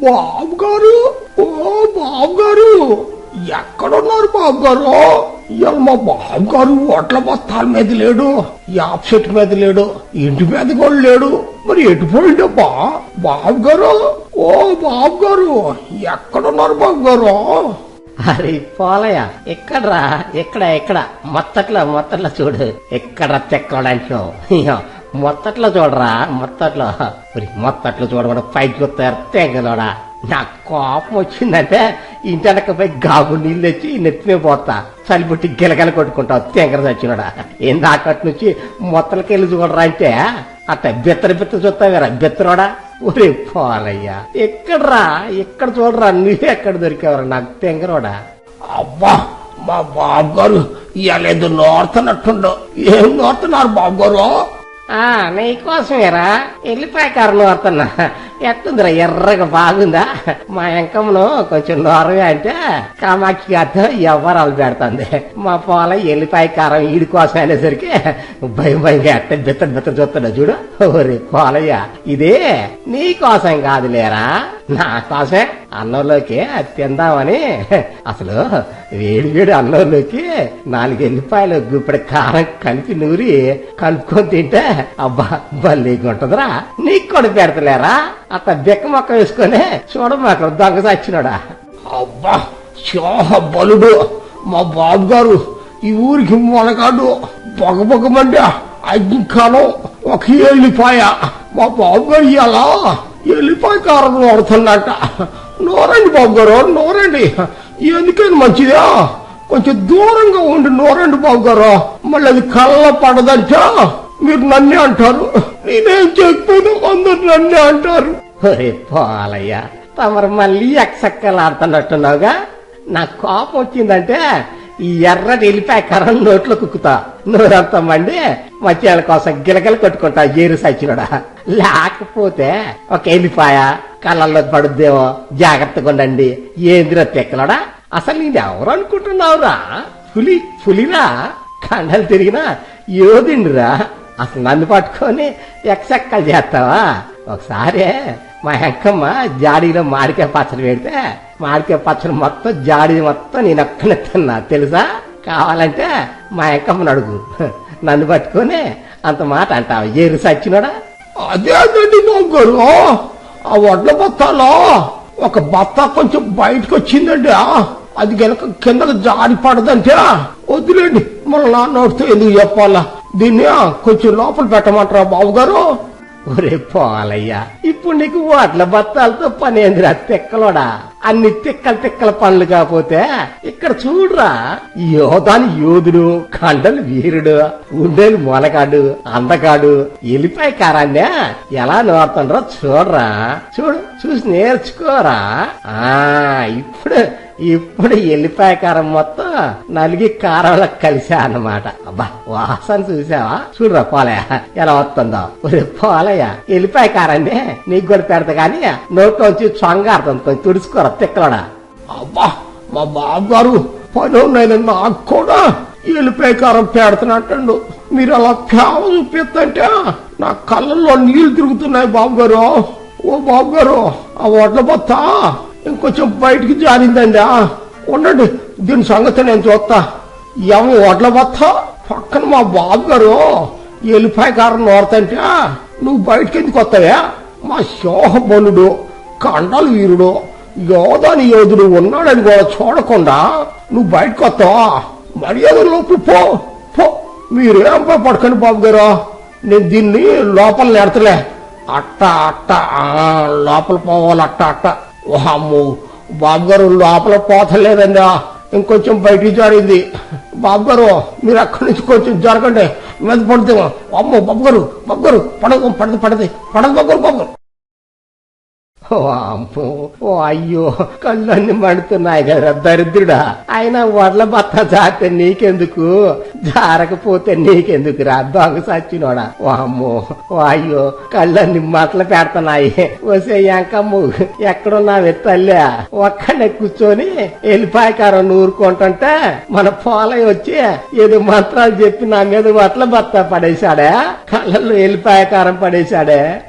బాబు గారు ఓ బాబు గారు ఎక్కడున్నారు బాబు గారు ఇవాళ మా బాబు గారు ఓట్ల బస్తాల మీద లేడు యాప్ చెట్టు మీద లేడు ఇంటి మీద కూడా లేడు. మరి ఎటు పోయిండబ్బా? బాబు గారు ఓ బాబు గారు ఎక్కడున్నారు బాబు గారు అరే పోలయ్య ఎక్కడ్రా? ఎక్కడ ఎక్కడ? మొత్తట్లో మొత్తట్లో చూడు. ఎక్కడ తెక్కడానికి మొత్తట్లో చూడరా మొత్తట్లో. మొత్తట్లో చూడకుండా పైకి వస్తారు తెగలోడా నాకు కోపం వచ్చిందంటే ఇంటి వెనకపోయి గాబు నీళ్ళు తెచ్చి నెత్తిమే పోతా. చలిపుట్టి గిలగల కొట్టుకుంటావు తెంగర చచ్చినోడా. ఏం దాకట్ నుంచి మొత్తలకెళ్ళి చూడరా అంటే? అట్ట బిత్తర బిత్తర చూస్తావేరా బిత్తరోడా? ఒరే పోలయ్యా ఎక్కడ్రా? ఎక్కడ చూడరా? నువ్వు ఎక్కడ దొరికావరా? నాకు తెంగరోడా? అబ్బా మా బాబు గారు ఇవాళ ఏదో ఏం నోరుతున్నారు బాబు గారు ఆ నీకోసమేరా వెళ్ళిపోయి కారు నోరుతున్నా. ఎట్టుందిరా ఎర్రగా బాగుందా? మా ఎంకమ్మను కొంచెం నోరమే అంటే కామాక్షి గారితో ఎవరాలు పెడుతుంది. మా పోల ఎల్లిపాయ కారం ఈడి కోసం అనేసరికి భయం భయంగా ఎట్ట బిత్తడి బిత్త చూస్తాడు చూడు. ఓరే పోలయ్య ఇదే నీ కోసం కాదులేరా? నా కోసమే? అన్నంలోకి అది తిందామని అసలు వేడి వేడి అన్నంలోకి నాలుగు ఎల్లిపాయలు గుప్పెడు కారం కలిపి నూరి కలుపుకొని తింటే అబ్బా భలేగా ఉంటుందిరా నీకు కూడా పెడతలేరా? అట్ట బిక్క మొక్క వేసుకొని చూడమ్మా అక్కడ దొంగ చచ్చినోడా అబ్బా సింహ బలుడు. మా బాబు గారు ఈ ఊరికి మొలగాడు పొగ అగ్నికాలం ఒక ఎల్లిపాయ మా బాబు గారు ఎలా ఎల్లిపాయ కారం వాడుతున్నట్ట నోరండి బాబు గారు నోరండి. ఎందుకని మంచిదా? కొంచెం దూరంగా ఉండి నోరండి బాబు గారు. మళ్ళీ అది కళ్ళ పడదంట. మీరు నన్నే అంటారు. నేనేం చెప్పాను అందరు నన్నే అంటారు. ఒరే పోలయ్య తమరు మళ్ళీ ఎక్సక్కలాడుతున్నట్టున్నావుగా నాకు కోపం వచ్చిందంటే ఈ ఎర్రటి వెళ్ళిపోయి కరం నోట్లో కుక్కుతా. నోరంతా మండి మధ్యాహ్న కోసం గిలగలు కొట్టుకుంటా ఏరు సచ్చినడా. లేకపోతే ఒక ఎలిపాయ కళ్ళల్లో పడుద్దేమో జాగ్రత్తగా ఉండండి. ఏందిరా తెక్కలడా? అసలు నేను ఎవరు అనుకుంటున్నావురా? పులి పులిరా? కండలు తిరిగినా యోధిండిరా అసలు నన్ను పట్టుకొని ఎక్సెక్కలు చేస్తావా? ఒకసారి మా అక్కమ్మ జాడీలో మాడికాయ పచ్చడి పెడితే మాడికాయ పచ్చడి మొత్తం జాడీ మొత్తం నేను ఒక్కనే తిన్నా. తెలుసా? కావాలంటే మా హెక్కమ్మని అడుగు. నన్ను పట్టుకొని అంత మాట అంటావు. ఏరు సచ్చినోడా? అదే అదండి ఆ వడ్ల బత్తాలో ఒక బత్త కొంచెం బయటకు వచ్చిందండి అది గనక కిందకు జారి పడదంటే వద్దులేండి. మన నా నోటితో ఎందుకు చెప్పాలా? దీన్ని కొంచెం లోపల పెట్టమంటారా బాబు గారు ఒరే పోవాలయ్యా ఇప్పుడు నీకు ఓట్ల బత్తాలతో పని ఏందిరా తిక్కలోడా? అన్ని తిక్కల తిక్కల పనులు కాకపోతే ఇక్కడ చూడురా యోధాని యోధుడు కండలు వీరుడు ఉండేది మొలకాడు అందకాడు ఎలిపాయ కారాన్నే ఎలా నోరుతుండ్రో చూడరా. చూడు. చూసి నేర్చుకోరా? ఆ ఇప్పుడు ఇప్పుడు ఎల్లిపాయ కారం మొత్తం నలిగి కారంలో కలిసా అన్నమాట. అబ్బా వాసన చూసావా? చూడరా పోలయ్య ఎలా వస్తుందో. ఒరే పోలయ్య ఎల్లిపాయ కారాన్ని నీకు కూడా పెడతా కానీ నోట్లో వచ్చి చొంగారుతుంది. కొంచెం తుడుచుకోరా తిక్కలోడా. అబ్బా మా బాబు గారు పని ఉన్నాయి నాకు కూడా ఎలిపేకారం పెడుతున్నట్టండు. మీరు అలా ప్రేమ చూపిస్తుంటే నా కళ్ళల్లో నీళ్ళు తిరుగుతున్నాయి బాబు గారు ఓ బాబు గారు ఆ వడ్ల బొత్త ఇంకొంచెం బయటికి జారిందండి. ఆ, ఉండండి దీని సంగతి నేను చూస్తా. ఎవ వడ్ల బొత్త? పక్కన మా బాబు గారు ఎలిపాయ కారం నోరుతంటే నువ్వు బయటికి ఎందుకు వస్తావా? మా శోహ బలుడు కండలు వీరుడు యోధాని యోధుడు ఉన్నాడని కూడా చూడకుండా నువ్వు బయటకు వస్తావా? మర్యాద లోపు పో పో. మీరేం పడుకొని బాబు గారు నేను దీన్ని లోపల నెడతలే అట్ట అట్ట లోపల పోవాలి అట్ట అట్ట. అమ్మో బాబు గారు లోపల పోతలేదండి. ఇంకొంచెం బయటికి జారింది. బాబు గారు మీరు అక్కడి నుంచి కొంచెం జరగండి మీద పడుతుంది. అమ్మో బాబు గారు బాబు గారు పడదు పడదు పడదు పడదు బాబు గారు బాబు గారు ఓ ఓ అయ్యో కళ్ళన్నీ మండుతున్నాయి కదా దరిద్రుడా. అయినా వడ్ల బత్త జాతే నీకెందుకు? జారకపోతే నీకెందుకు రా దొంగ సచ్చినోడా? ఓ అమ్మో ఓ అయ్యో కళ్ళన్నీ మతలు పెడుతున్నాయి. వసే ఎంకమ్ము ఎక్కడున్నావే తల్లి? ఒక్కడే కూర్చొని ఎలిపాయకారం నూరుకుంటుంటే మన పోలయ్య వచ్చి ఏదో మంత్రాలు చెప్పి నా మీద వట్ల బత్త పడేశాడే? కళ్ళల్లో ఎలిపాయకారం పడేశాడే?